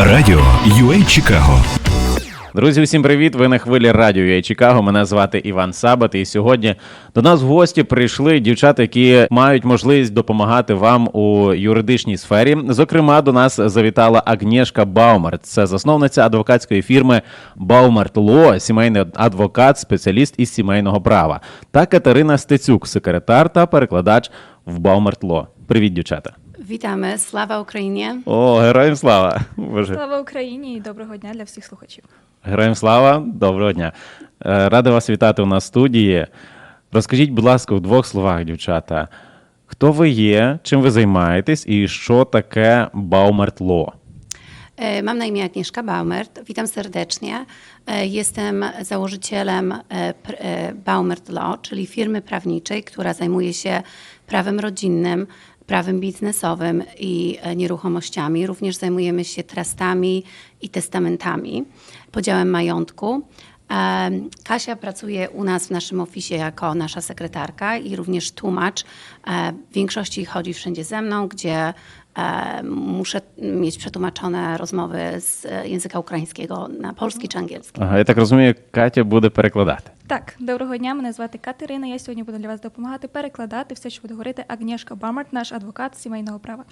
Радіо UA Чикаго Друзі, усім привіт! Ви на хвилі радіо «Я Чикаго. Мене звати Іван Сабат. І сьогодні до нас в гості прийшли дівчата, які мають можливість допомагати вам у юридичній сфері. Зокрема, до нас завітала Агнєшка Баумерт. Це засновниця адвокатської фірми Баумерт Ло, сімейний адвокат, спеціаліст із сімейного права. Та Катерина Стецюк, секретар та перекладач в Баумерт Ло. Привіт, дівчата! Witamy, sława Ukrainie. О, героям слава! Боже. Слава Україні і доброго дня для всіх слухачів. Героям слава, доброго дня. Е, Радий вас вітати у нас в студії. Розкажіть, будь ласка, в двох словах, дівчата, хто ви є, чим ви займаєтесь і що таке Baumert Law? E, Mam na imię Agnieszka Baumert. Witam serdecznie. E, Jestem założycielem e, pr- e, Baumert Law, czyli firmy prawniczej, która zajmuje się prawem rodzinnym, prawem biznesowym i e, nieruchomościami. Również zajmujemy się trustami i testamentami, podziałem majątku. Em, Kasia pracuje u nas w naszym ofisie jako nasza sekretarka i również tłumacz. E, W większości chodzi wszędzie ze mną, gdzie e, muszę mieć przetłumaczone rozmowy z e, języka ukraińskiego na polski czy angielski. Ага, я так розумію, Катя буде перекладати. Так, доброго дня. Мене звати Катерина. Я сьогодні буду для вас допомагати перекладати все, що буде говорити Агнєшка Бармарт, наш адвокат сімейного права.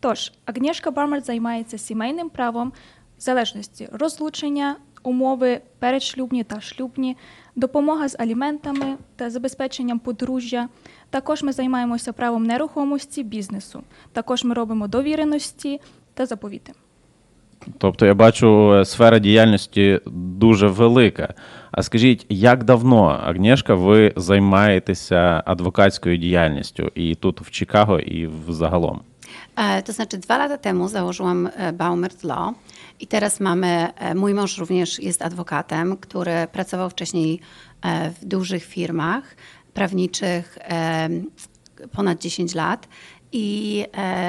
Тож, Агнєшка Бармарт займається сімейним правом в залежності розлучення, умови передшлюбні та шлюбні, допомога з аліментами та забезпеченням подружжя. Також ми займаємося правом нерухомості бізнесу. Також ми робимо довіреності та заповіти. Тобто я бачу, е, сфера діяльності дуже велика. А скажіть, як давно, Агнєшка, ви займаєтеся адвокатською діяльністю і тут в Чикаго, і взагалом? E, To znaczy, dwa lata temu założyłam e, Baumert Law i teraz mamy, e, mój mąż również jest adwokatem, który pracował wcześniej w dużych firmach prawniczych ponad 10 lat. I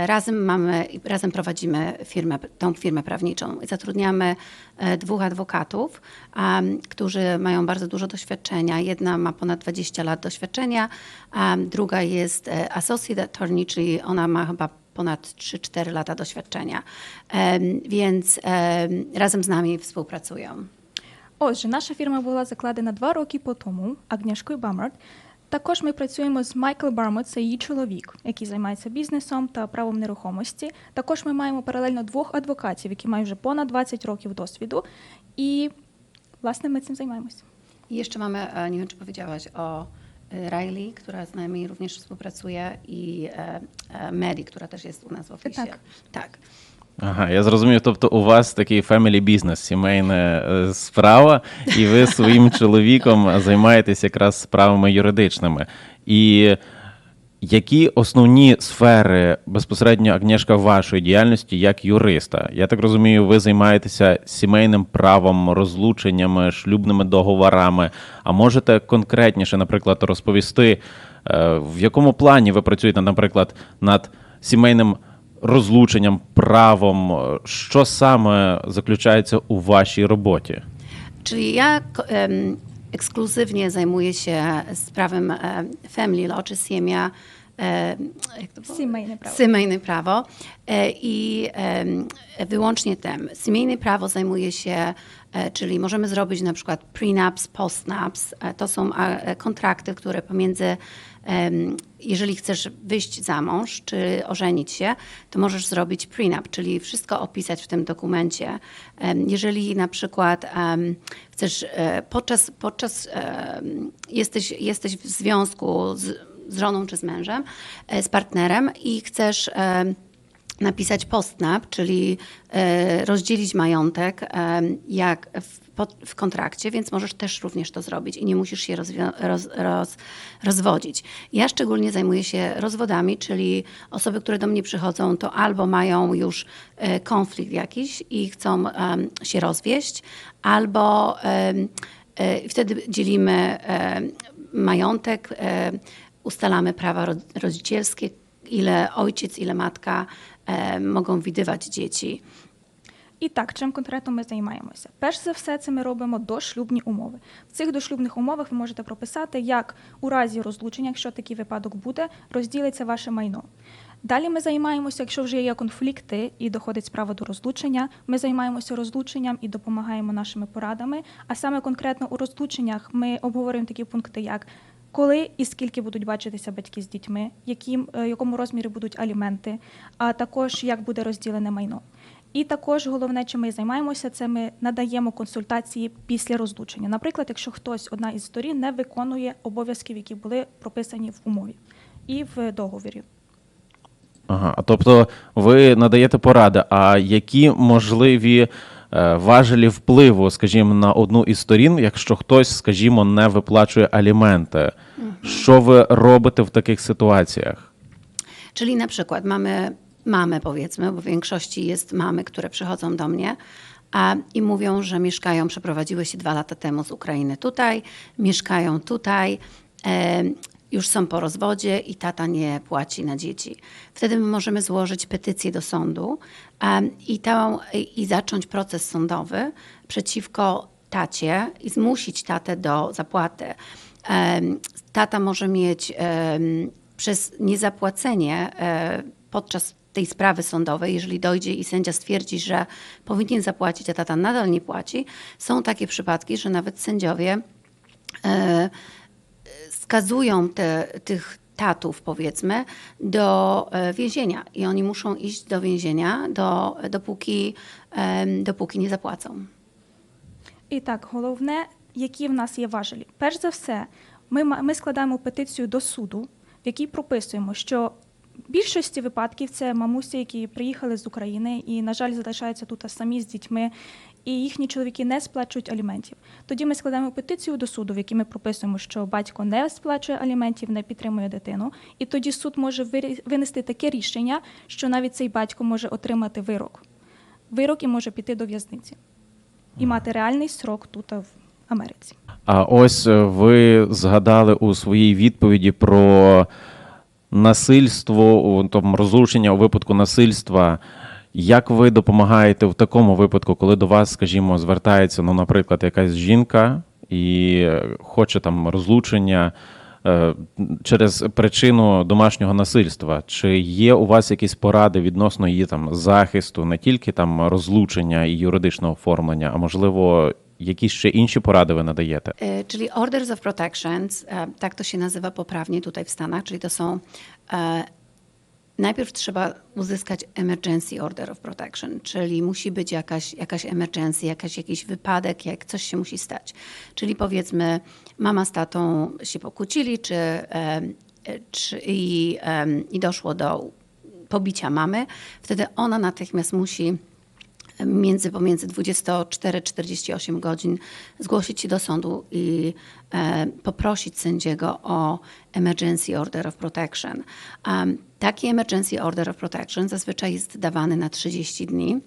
razem mamy, razem prowadzimy firmę, tą firmę prawniczą. Zatrudniamy dwóch adwokatów, którzy mają bardzo dużo doświadczenia. Jedna ma ponad 20 lat doświadczenia, druga jest associate attorney, czyli ona ma chyba ponad 3-4 lata doświadczenia. Em, Więc em, razem z nami współpracują. Отже, наша фірма була закладена два роки по тому Агнішкою Бамарт. Також ми працюємо з Майкл Бармот, це її чоловік, який займається бізнесом та правом нерухомості. Також ми маємо паралельно двох адвокатів, які мають вже понад 20 років досвіду. І, власне, ми цим займаємося. I jeszcze mamy, e, nie wiem czy powiedziałaś o e, Riley, która z nami również współpracuje i e, e, Mary, która też jest u nas w oficie. Tak. tak. Ага, я зрозумів. Тобто, у вас такий family бізнес, сімейна справа, і ви своїм чоловіком займаєтесь якраз справами юридичними. І які основні сфери безпосередньо Агнєшка вашої діяльності як юриста? Я так розумію, ви займаєтеся сімейним правом, розлученнями, шлюбними договорами. А можете конкретніше, наприклад, розповісти, е, в якому плані ви працюєте, наприклад, над сімейним розлученням, правом, що саме заключається у вашій роботі? Ja ko- em, ekskluzywnie zajmuje się sprawem e, family law, czy siemia, e, jak prawo. Prawo. E, I wyłącznie tym. Semayne prawo zajmuje się, czyli możemy zrobić na przykład prenups, postnups. To są kontrakty, które pomiędzy jeżeli chcesz wyjść za mąż czy ożenić się, to możesz zrobić prenup, czyli wszystko opisać w tym dokumencie. Jeżeli na przykład chcesz e, podczas, podczas jesteś, jesteś w związku z, z żoną czy z mężem, e, z partnerem i chcesz napisać postnap, czyli e, rozdzielić majątek e, jak w, w kontrakcie, więc możesz też również to zrobić i nie musisz się roz, roz, rozwodzić. Ja szczególnie zajmuję się rozwodami, czyli osoby, które do mnie przychodzą, to albo mają już e, konflikt jakiś i chcą się rozwieść, albo wtedy dzielimy majątek, ustalamy prawa ro- rodzicielskie, ile ojciec, ile matka mogą widywać dzieci. І так, чим конкретно ми займаємося? Перш за все, це ми робимо дошлюбні умови. В цих дошлюбних умовах ви можете прописати, як у разі розлучення, якщо такий випадок буде, розділиться ваше майно. Далі ми займаємося, якщо вже є конфлікти і доходить справа до розлучення, ми займаємося розлученням і допомагаємо нашими порадами. А саме конкретно у розлученнях ми обговорюємо такі пункти, як коли і скільки будуть бачитися батьки з дітьми, яким, е, якому розмірі будуть аліменти, а також як буде розділене майно. І також головне, чим ми займаємося, це ми надаємо консультації після розлучення. Наприклад, якщо хтось одна із сторін не виконує обов'язків, які були прописані в умові і в договорі. Ага, тобто ви надаєте поради, а які можливі важелі впливу, скажімо, на одну із сторін, якщо хтось, скажімо, не виплачує аліменти? Що ви робите в таких ситуacjach? Czyli na przykład mamy mamy, powiedzmy, bo w większości jest mamy, które przychodzą do mnie a, i mówią, że mieszkają, przeprowadziły się dwa lata temu z Ukrainy tutaj, mieszkają tutaj, e, już są po rozwodzie i tata nie płaci na dzieci. Wtedy my możemy złożyć petycję do sądu i, i zacząć proces sądowy przeciwko tacie i zmusić tatę do zapłaty. Tata może mieć przez niezapłacenie e, podczas tej sprawy sądowej, jeżeli dojdzie i sędzia stwierdzi, że powinien zapłacić, a tata nadal nie płaci, są takie przypadki, że nawet sędziowie e, skazują te, tych tatów, powiedzmy, do e, więzienia i oni muszą iść do więzienia, do, dopóki, em, dopóki nie zapłacą. І так, головне, які в нас є важелі. Перш за все, ми, ма- ми складаємо петицію до суду, в якій прописуємо, що в більшості випадків це мамусі, які приїхали з України і, на жаль, залишаються тут самі з дітьми, і їхні чоловіки не сплачують аліментів. Тоді ми складаємо петицію до суду, в якій ми прописуємо, що батько не сплачує аліментів, не підтримує дитину. І тоді суд може винести таке рішення, що навіть цей батько може отримати вирок. Вирок і може піти до в'язниці і мати реальний срок тут в Америці. А ось е, ви згадали у своїй відповіді про насильство, там розлучення у випадку насильства. Як ви допомагаєте в такому випадку, коли до вас, скажімо, звертається, ну, наприклад, якась жінка і е, хоче там розлучення е, через причину домашнього насильства? Чи є у вас якісь поради відносно її там захисту, не тільки там розлучення і юридичного оформлення, а можливо, якісь ще інші поради ви надаєте? E, Czyli Orders of Protections, tak to się nazywa poprawnie tutaj w Stanach, czyli to są. Najpierw trzeba uzyskać Emergency Order of Protection, czyli musi być jakaś, jakaś emergency, jakaś, jakiś wypadek, jak coś się musi stać. Czyli powiedzmy, mama z tatą się pokłócili, czy, czy i, i doszło do pobicia mamy, wtedy ona natychmiast musi między, pomiędzy 24-48 godzin zgłosić się do sądu i poprosić sędziego o Emergency Order of Protection. Taki Emergency Order of Protection zazwyczaj jest dawany na 30 dni.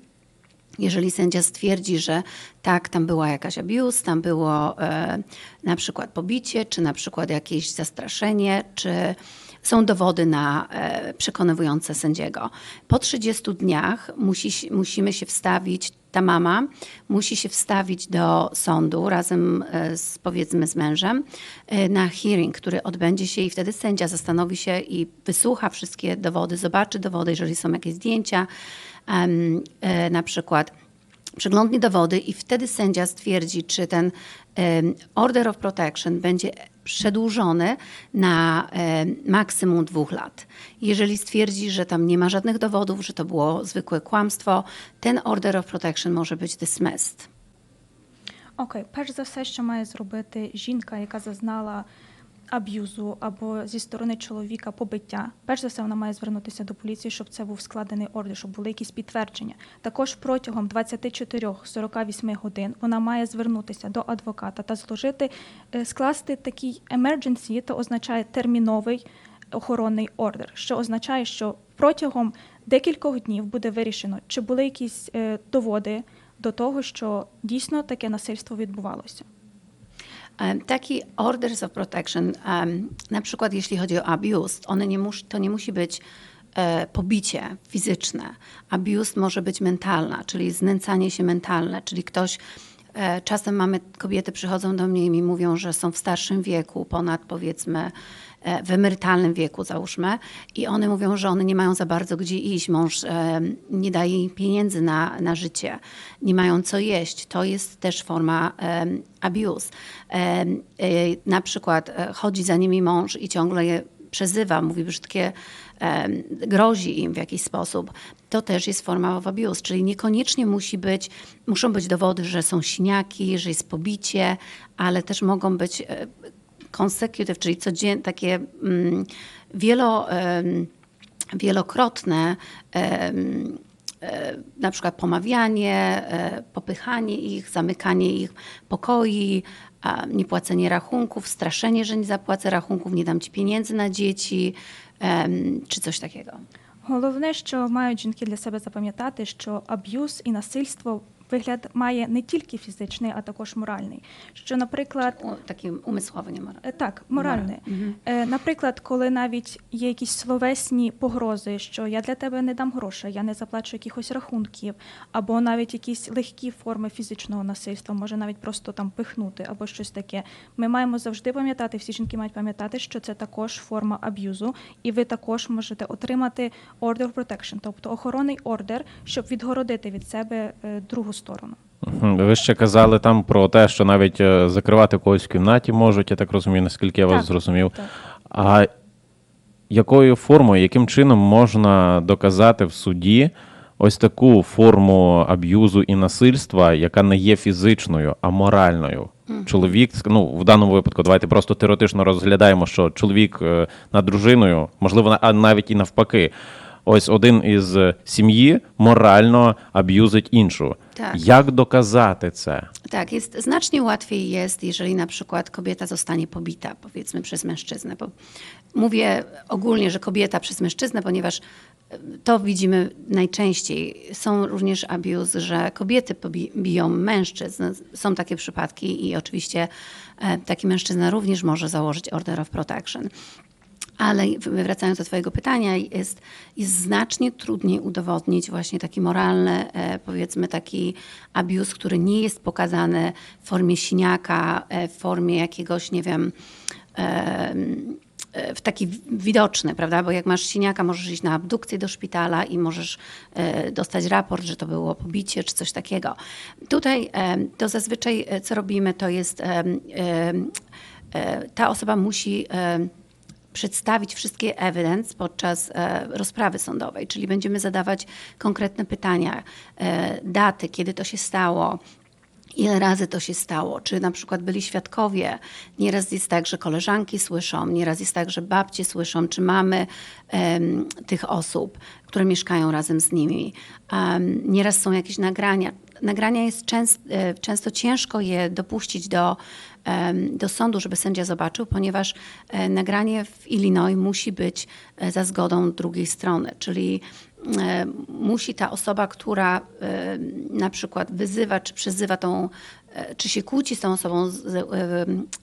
Jeżeli sędzia stwierdzi, że tak, tam była jakaś abuse, tam było e, na przykład pobicie, czy na przykład jakieś zastraszenie, czy są dowody na e, przekonywujące sędziego. Po 30 dniach musi, musimy się wstawić, ta mama musi się wstawić do sądu razem e, z, powiedzmy z mężem e, na hearing, który odbędzie się i wtedy sędzia zastanowi się i wysłucha wszystkie dowody, zobaczy dowody, jeżeli są jakieś zdjęcia, e, na przykład przeglądnie dowody i wtedy sędzia stwierdzi, czy ten em, order of protection będzie przedłużony na em, maksimum dwóch lat. Jeżeli stwierdzi, że tam nie ma żadnych dowodów, że to było zwykłe kłamstwo, ten order of protection może być dismissed. Окей, перш за все, що має зробити жінка, яка зазнала аб'юзу або зі сторони чоловіка побиття. Перш за все, вона має звернутися до поліції, щоб це був складений ордер, щоб були якісь підтвердження. Також протягом 24-48 годин вона має звернутися до адвоката та зложити, е, скласти такий emergency, то означає терміновий охоронний ордер, що означає, що протягом декількох днів буде вирішено, чи були якісь е, доводи до того, що дійсно таке насильство відбувалося. Em, Taki orders of protection, na przykład jeśli chodzi o abuse, one nie mus, to nie musi być e, pobicie fizyczne. Abuse może być mentalna, czyli znęcanie się mentalne, czyli ktoś E, Czasem mamy, kobiety przychodzą do mnie i mi mówią, że są w starszym wieku, ponad powiedzmy e, w emerytalnym wieku załóżmy i one mówią, że one nie mają za bardzo gdzie iść, mąż e, nie daje im pieniędzy na, na życie, nie mają co jeść. To jest też forma e, abuse. E, e, na przykład e, chodzi za nimi mąż i ciągle je przezywa, mówi brzydkie, grozi im w jakiś sposób, to też jest forma of abuse, czyli niekoniecznie musi być, muszą być dowody, że są siniaki, że jest pobicie, ale też mogą być e, consecutive, czyli codziennie takie mm, wielo, wielokrotne na przykład pomawianie, e, popychanie ich, zamykanie ich pokoi, a niepłacenie rachunków, straszenie, że nie zapłacę rachunków, nie dam ci pieniędzy na dzieci, em, czy coś takiego. Головне, що мають жінки для себе запам'ятати, що аб'юз і насильство вигляд має не тільки фізичний, а також моральний. Що, наприклад, taki umysłowy, nie. Е, Так, моральне. Е, Наприклад, коли навіть є якісь словесні погрози, що я для тебе не дам грошей, я не заплачу якихось рахунків, або навіть якісь легкі форми фізичного насильства, може навіть просто там пихнути або щось таке. Ми маємо завжди пам'ятати, всі жінки мають пам'ятати, що це також форма аб'юзу, і ви також можете отримати order of protection, тобто охоронний ордер, щоб відгородити від себе е, другу сторону. Ви ще казали там про те, що навіть е, закривати когось в кімнаті можуть, я так розумію, наскільки я вас Так, зрозумів. так. А якою формою, яким чином можна доказати в суді ось таку форму аб'юзу і насильства, яка не є фізичною, а моральною? Чоловік, ну в даному випадку, давайте просто теоретично розглядаємо, що чоловік е, над дружиною, можливо, а навіть і навпаки. Ось один із е, сім'ї морально аб'юзить іншу. Так. Як доказати це? Tak, jest, znacznie łatwiej jest, jeżeli na przykład kobieta zostanie pobita, powiedzmy, przez mężczyznę. Bo mówię ogólnie, że kobieta przez mężczyznę, ponieważ e, to widzimy najczęściej. Są również abuse, że kobiety pobi- biją mężczyzn. Są takie przypadki i oczywiście e, taki mężczyzna również może założyć order of protection. Ale wracając do Twojego pytania, jest, jest znacznie trudniej udowodnić właśnie taki moralny, e, powiedzmy taki abuse, który nie jest pokazany w formie siniaka, e, w formie jakiegoś, nie wiem, e, w taki widoczny, prawda? Bo jak masz siniaka, możesz iść na abdukcję do szpitala i możesz dostać raport, że to było pobicie czy coś takiego. Tutaj to zazwyczaj co robimy, to jest ta osoba musi przedstawić wszystkie evidence podczas e, rozprawy sądowej, czyli będziemy zadawać konkretne pytania, e, daty, kiedy to się stało, ile razy to się stało, czy na przykład byli świadkowie. Nieraz jest tak, że koleżanki słyszą, nieraz jest tak, że babcie słyszą, czy mamy em, tych osób, które mieszkają razem z nimi. Um, nieraz są jakieś nagrania. Nagrania jest częst, e, często ciężko je dopuścić do, do sądu, żeby sędzia zobaczył, ponieważ e, nagranie w Illinois musi być e, za zgodą drugiej strony, czyli musi ta osoba, która e, na przykład wyzywa czy przyzywa tą, e, czy się kłóci z tą osobą, z-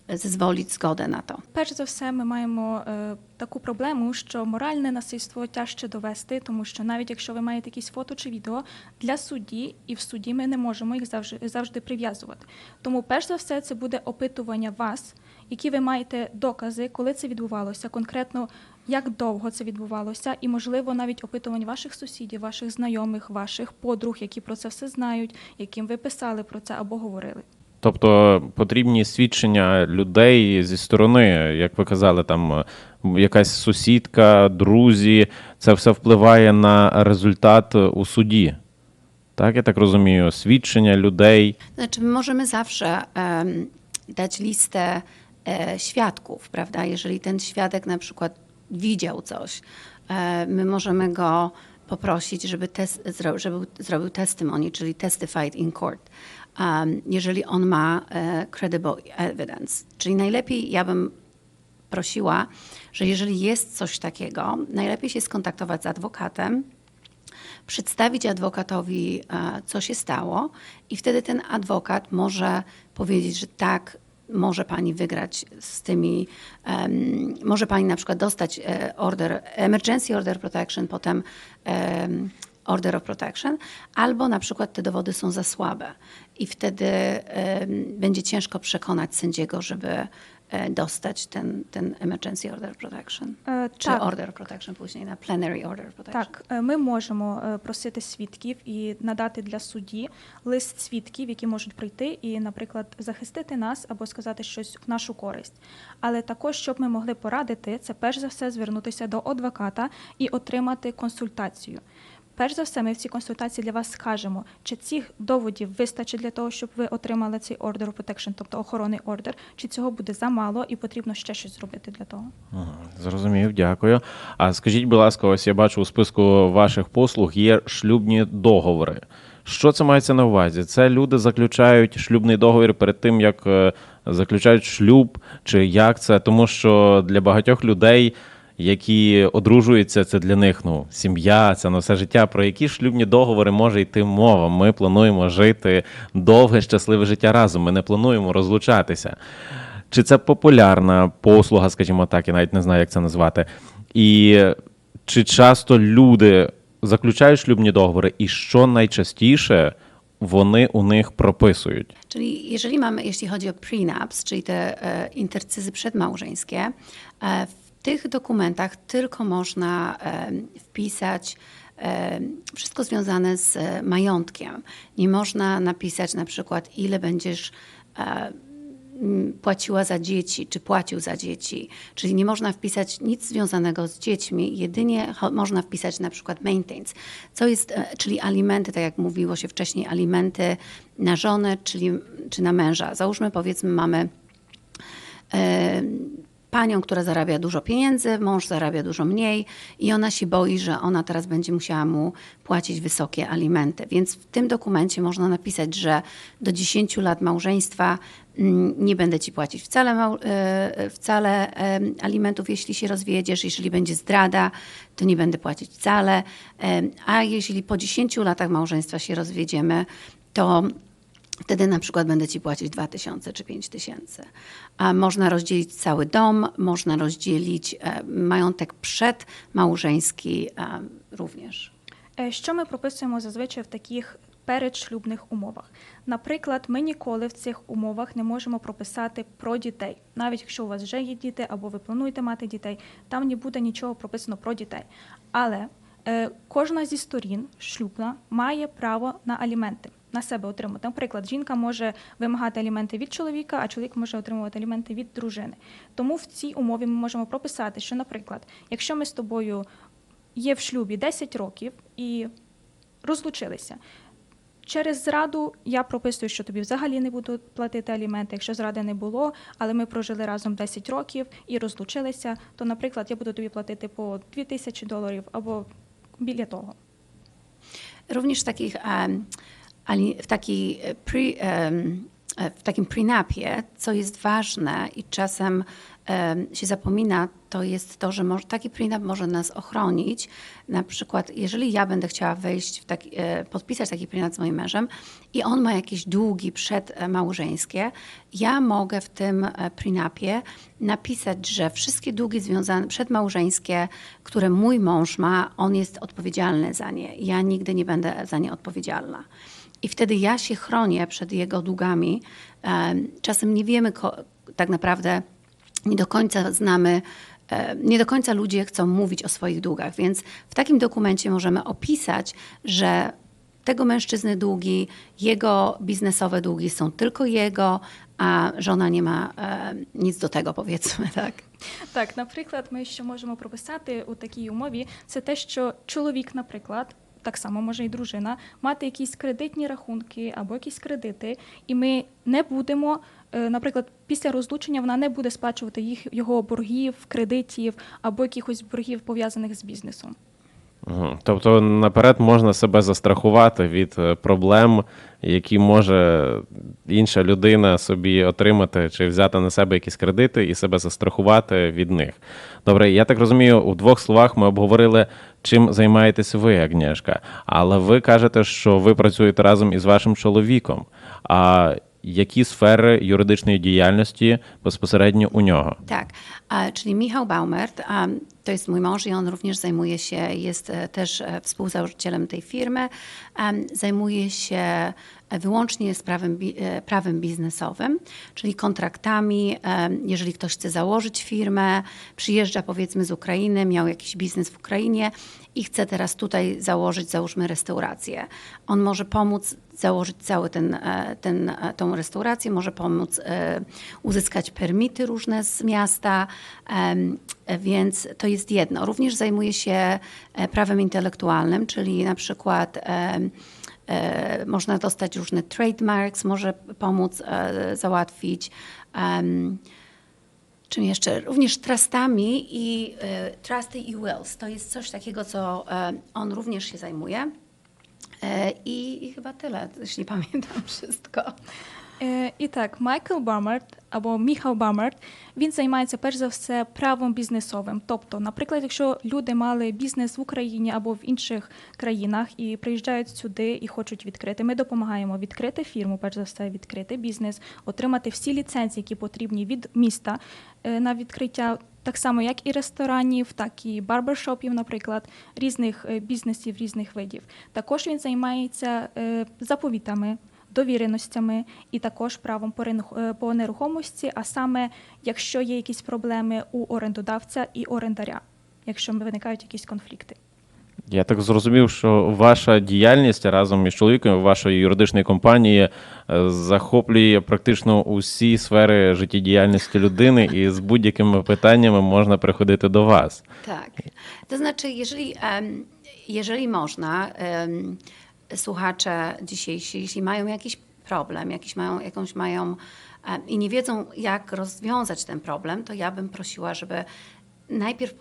e, zezwolić zgodę na to. Перш за все, ми маємо е, таку проблему, що моральне насильство тяжче довести, тому що навіть якщо ви маєте якісь фото чи відео для судді, і в суді ми не можемо їх завжди, завжди прив'язувати. Тому, перш за все, це буде опитування вас, які ви маєте докази, коли це відбувалося, конкретно як довго це відбувалося, і можливо навіть опитування ваших сусідів, ваших знайомих, ваших подруг, які про це все знають, яким ви писали про це або говорили. Тобто потрібні свідчення людей зі сторони, як ви казали, там якась сусідка, друзі, це все впливає на результат у суді. Так, я так розумію, свідчення людей. Znaczy, my możemy zawsze em, dać listę e, świadków, prawda? Jeżeli ten świadek na przykład widział coś, e, my możemy go poprosić, żeby, żeby zrobił testimony, czyli testified in court. Um, jeżeli on ma e, credible evidence. Czyli najlepiej ja bym prosiła, że jeżeli jest coś takiego, najlepiej się skontaktować z adwokatem, przedstawić adwokatowi, e, co się stało, i wtedy ten adwokat może powiedzieć, że tak, może pani wygrać z tymi, em, może pani na przykład dostać e, order, emergency order protection, potem em, order of protection, albo na przykład te dowody są za słabe i wtedy em, będzie ciężko przekonać sędziego, żeby dostać ten, ten emergency order of protection. Е, Czy так. order of protection później na plenary order of protection. Так, е, ми можемо просити свідків і надати для судді лист свідків, які можуть прийти і, наприклад, захистити нас або сказати щось в нашу користь. Але також, щоб ми могли порадити, це перш за все звернутися до адвоката і отримати консультацію. Перш за все, ми в цій консультації для вас скажемо, чи цих доводів вистачить для того, щоб ви отримали цей of protection, тобто охоронний ордер, чи цього буде замало і потрібно ще щось зробити для того. Зрозумів, дякую. А скажіть, будь ласка, ось я бачу у списку ваших послуг є шлюбні договори. Що це мається на увазі? Це люди заключають шлюбний договір перед тим, як е, заключають шлюб, чи як це? Тому що для багатьох людей, які одружуються, це для них ну, сім'я, це на все життя. Про які шлюбні договори може йти мова? Ми плануємо жити довге, щасливе життя разом. Ми не плануємо розлучатися. Чи це популярна послуга, скажімо так, я навіть не знаю, як це назвати. І чи часто люди заключають шлюбні договори, і що найчастіше вони у них propisuють? Czyli jeżeli mamy, jeśli chodzi o prenups, czyli te e, intercyzy przedmałżeńskie, e, tych dokumentach tylko można e, wpisać e, wszystko związane z e, majątkiem. Nie można napisać na przykład, ile będziesz płaciła za dzieci, czy płacił za dzieci. Czyli nie można wpisać nic związanego z dziećmi, jedynie można wpisać na przykład maintenance, co jest, czyli alimenty, tak jak mówiło się wcześniej, alimenty na żonę, czyli, czy na męża. Załóżmy, powiedzmy, mamy panią, która zarabia dużo pieniędzy, mąż zarabia dużo mniej i ona się boi, że ona teraz będzie musiała mu płacić wysokie alimenty. Więc w tym dokumencie można napisać, że do 10 lat małżeństwa mm, nie będę ci płacić wcale, mał- e, wcale alimentów, jeśli się rozwiedziesz. Jeżeli będzie zdrada, to nie będę płacić wcale. A jeśli po 10 latach małżeństwa się rozwiedziemy, to Wtedy na przykład będę ci płacić 2000 czy 5000. A można rozdzielić cały dom, można rozdzielić e, majątek przedmałżeński e, również. Е, Що ми прописуємо зазвичай в таких передшлюбних умовах? Наприклад, ми ніколи в цих умовах не можемо прописати про дітей, навіть якщо у вас вже є діти або ви плануєте мати дітей, там не буде нічого прописано про дітей. Але е, кожна зі сторін шлюбна має право на аліменти. На себе отримати. Наприклад, жінка може вимагати аліменти від чоловіка, а чоловік може отримувати аліменти від дружини. Тому в цій умові ми можемо прописати, що, наприклад, якщо ми з тобою є в шлюбі 10 років і розлучилися. Через зраду я прописую, що тобі взагалі не буду платити аліменти. Якщо зради не було, але ми прожили разом 10 років і розлучилися, то, наприклад, я буду тобі платити по 2000 доларів або біля того. Również takich, ali- w, takiej e, pre, e, w takim prenupie, co jest ważne i czasem em, się zapomina, to jest to, że może, taki prenup może nas ochronić. Na przykład, jeżeli ja będę chciała wejść taki, e, podpisać taki prenup z moim mężem i on ma jakieś długi przedmałżeńskie, ja mogę w tym e, prenupie napisać, że wszystkie długi związane przedmałżeńskie, które mój mąż ma, on jest odpowiedzialny za nie. Ja nigdy nie będę za nie odpowiedzialna. I wtedy ja się chronię przed jego długami. Em, Czasem nie wiemy ko- tak naprawdę, nie do końca znamy, e, nie do końca ludzie chcą mówić o swoich długach, więc w takim dokumencie możemy opisać, że tego mężczyzny długi, jego biznesowe długi są tylko jego, a żona nie ma e, nic do tego, powiedzmy, tak. Так, наприклад, ми що можемо прописати у такій умові, це те, що чоловік, наприклад, так само може і дружина, мати якісь кредитні рахунки або якісь кредити, і ми не будемо, е, наприклад, після розлучення вона не буде сплачувати їх його боргів, кредитів або якихось боргів пов'язаних з бізнесом. Тобто наперед можна себе застрахувати від е, проблем, які може інша людина собі отримати чи взяти на себе якісь кредити і себе застрахувати від них. Добре, я так розумію, у двох словах ми обговорили, чим займаєтесь ви, Агнєшка. Але ви кажете, що ви працюєте разом із вашим чоловіком. А які сфери юридичної діяльності безпосередньо у нього? Tak, a, czyli Michał Baumert, a, To jest mój mąż i on również zajmuje się, jest e, też e, współzałożycielem tej firmy. Em, Zajmuje się e, wyłącznie z prawem, bi- e, prawem biznesowym, czyli kontraktami. Em, Jeżeli ktoś chce założyć firmę, przyjeżdża powiedzmy z Ukrainy, miał jakiś biznes w Ukrainie i chce teraz tutaj założyć, załóżmy, restaurację. On może pomóc założyć cały ten, e, ten, e, tą restaurację, może pomóc e, uzyskać permity różne z miasta, więc to jest jedno. Również zajmuje się prawem intelektualnym, czyli na przykład można dostać różne trademarks, może pomóc załatwić. Czym jeszcze? Również trustami i e, trusty i wills. To jest coś takiego, co e, on również się zajmuje. E, I, I chyba tyle, jeśli pamiętam wszystko. Е, І так, Майкл Бамарт або Міхал Бамарт він займається перш за все правом бізнесовим. Тобто, наприклад, якщо люди мали бізнес в Україні або в інших країнах і приїжджають сюди і хочуть відкрити, ми допомагаємо відкрити фірму, перш за все, відкрити бізнес, отримати всі ліцензії, які потрібні від міста е, на відкриття. Так само, як і ресторанів, так і барбершопів, наприклад, різних е, бізнесів, різних видів. Також він займається е, заповітами, довіреностями і також правом по е, по нерухомості, а саме якщо є якісь проблеми у орендодавця і орендаря, якщо виникають якісь конфлікти. Я так зрозумів, що ваша діяльність разом із чоловіком вашої юридичної компанії е, захоплює практично усі сфери життєдіяльності людини, і з будь-якими питаннями можна приходити до вас. Tak. To znaczy, jeżeli, em, jeżeli można, em, słuchacze dzisiejsi, jeśli mają jakiś problem, jakiś mają, jakąś mają em, i nie wiedzą, jak rozwiązać ten problem, to ja bym prosiła, żeby najpierw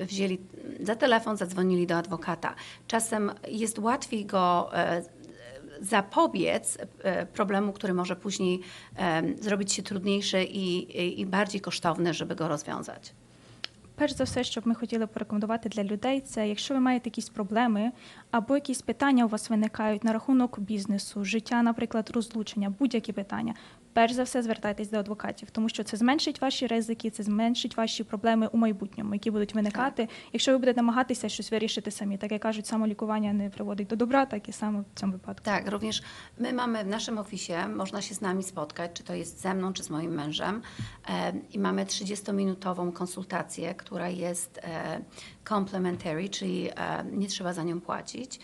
wzięli za telefon, zadzwonili do adwokata. Czasem jest łatwiej go e, zapobiec e, problemu, który może później zrobić się trudniejszy i, i bardziej kosztowny, żeby go rozwiązać. Перш за все, що б ми хотіли порекомендувати для людей, це якщо ви маєте якісь проблеми або якісь питання у вас виникають на рахунок бізнесу, життя, наприклад, розлучення, будь-які питання. Перш за все звертайтесь до адвокатів, тому що це зменшить ваші ризики, це зменшить ваші проблеми у майбутньому, які будуть виникати, якщо ви будете намагатися щось вирішити самі. Так як кажуть, самолікування не приводить до добра, так і саме в цьому випадку. Tak, również my mamy w naszym ofisie, można się z nami spotkać, czy to jest ze mną, czy z moim mężem e, i mamy 30-minutową konsultację, która jest e, complementary, czyli e, nie trzeba za nią płacić.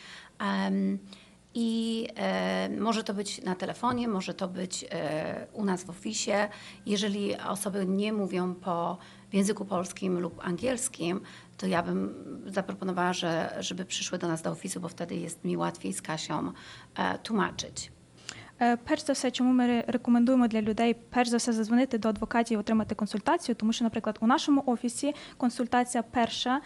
Em, I e, może to być na telefonie, może to być e, u nas w ofisie. Jeżeli osoby nie mówią po w języku polskim lub angielskim, to ja bym zaproponowała, że, żeby przyszły do nas do ofisu, bo wtedy jest mi łatwiej z Kasią e, tłumaczyć. Е, Перш за все, чому ми ре- рекомендуємо для людей перш за все зазвонити до адвокатів і отримати консультацію, тому що, наприклад, у нашому офісі консультація перша.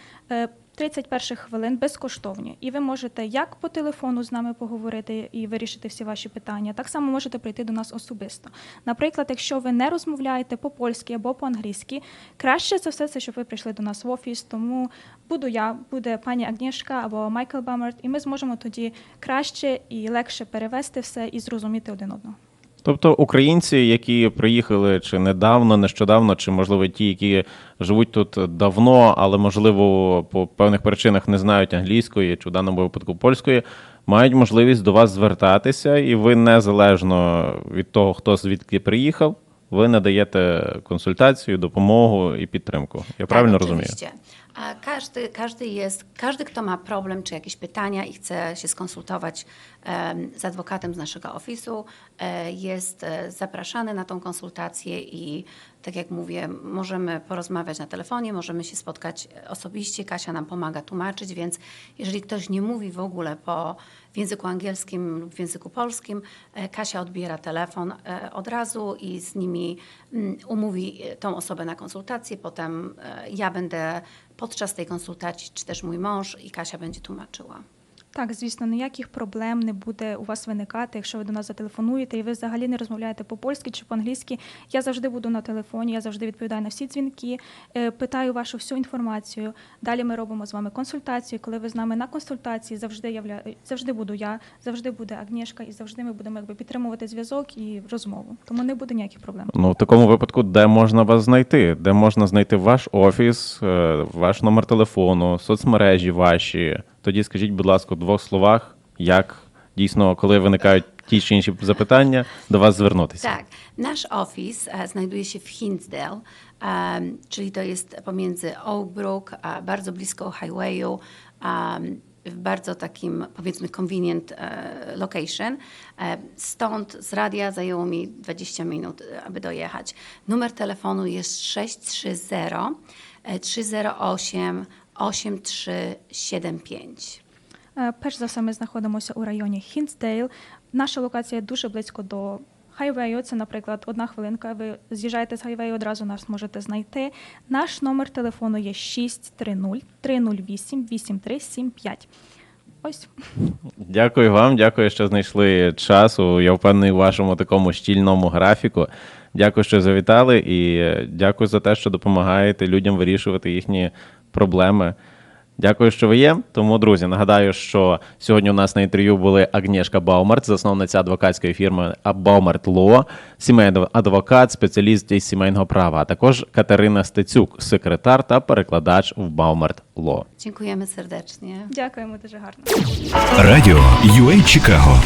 е, 30 перших хвилин безкоштовні, і ви можете як по телефону з нами поговорити і вирішити всі ваші питання, так само можете прийти до нас особисто. Наприклад, якщо ви не розмовляєте по-польськи або по-англійськи, краще за все це, щоб ви прийшли до нас в офіс. Тому буду я, буде пані Агнішка або Майкл Бамерт, і ми зможемо тоді краще і легше перевести все і зрозуміти один одного. Тобто українці, які приїхали чи недавно, нещодавно, чи можливо ті, які живуть тут давно, але можливо по певних причинах не знають англійської чи в даному випадку польської, мають можливість до вас звертатися, і ви незалежно від того, хто звідки приїхав, ви надаєте консультацію, допомогу і підтримку. Я правильно tak, rozumiem? A każdy, każdy jest, każdy, kto ma problem czy jakieś pytania i chce się skonsultować z adwokatem z naszego ofisu, e, jest e, zapraszany na tą konsultację i tak jak mówię, możemy porozmawiać na telefonie, możemy się spotkać osobiście. Kasia nam pomaga tłumaczyć, więc jeżeli ktoś nie mówi w ogóle po w języku angielskim lub w języku polskim, e, Kasia odbiera telefon od razu i z nimi mm, umówi tą osobę na konsultację. Potem ja będę podczas tej konsultacji, czy też mój mąż i Kasia będzie tłumaczyła. Так, звісно, ніяких проблем не буде у вас виникати, якщо ви до нас зателефонуєте і ви взагалі не розмовляєте по-польськи чи по-англійськи. Я завжди буду на телефоні, я завжди відповідаю на всі дзвінки, е, питаю вашу всю інформацію. Далі ми робимо з вами консультацію. Коли ви з нами на консультації, завжди явля... завжди буду я, завжди буде Агнєшка, і завжди ми будемо якби підтримувати зв'язок і розмову. Тому не буде ніяких проблем. Ну, в такому випадку, де можна вас знайти? Де можна знайти ваш офіс, е, ваш номер телефону, соцмережі ваші? Тоді скажіть, будь ласка, в двох словах, як дійсно, коли виникають ті чи інші запитання, до вас звернутися. Tak, nasz office e, znajduje się w Hinsdale, em, czyli to jest pomiędzy Oak Brook, a bardzo blisko highwayu, em, w bardzo takim powiedzmy convenient e, location. E, Stąd z radia zajęło mi 20 minut, e, aby dojechać. Numer telefonu jest 630 e, 308 8375. Е, Перш за все, ми знаходимося у районі Хінсдейл. Наша локація дуже близько до хайвею. Це, наприклад, одна хвилинка. Ви з'їжджаєте з хайвею, одразу нас можете знайти. Наш номер телефону є 630 308 8375. Ось. Дякую вам, дякую, що знайшли часу. Я впевнений у вашому такому щільному графіку. Дякую, що завітали, і е, дякую за те, що допомагаєте людям вирішувати їхні проблеми. Дякую, що ви є. Тому, друзі, нагадаю, що сьогодні у нас на інтерв'ю були Агнєшка Баумарт, засновниця адвокатської фірми Баумарт Ло, сімейний адвокат, спеціаліст із сімейного права, а також Катерина Стецюк, секретар та перекладач в Баумарт Ло. Dziękujemy serdecznie. Дякуємо дуже гарно. Радіо UA Чикаго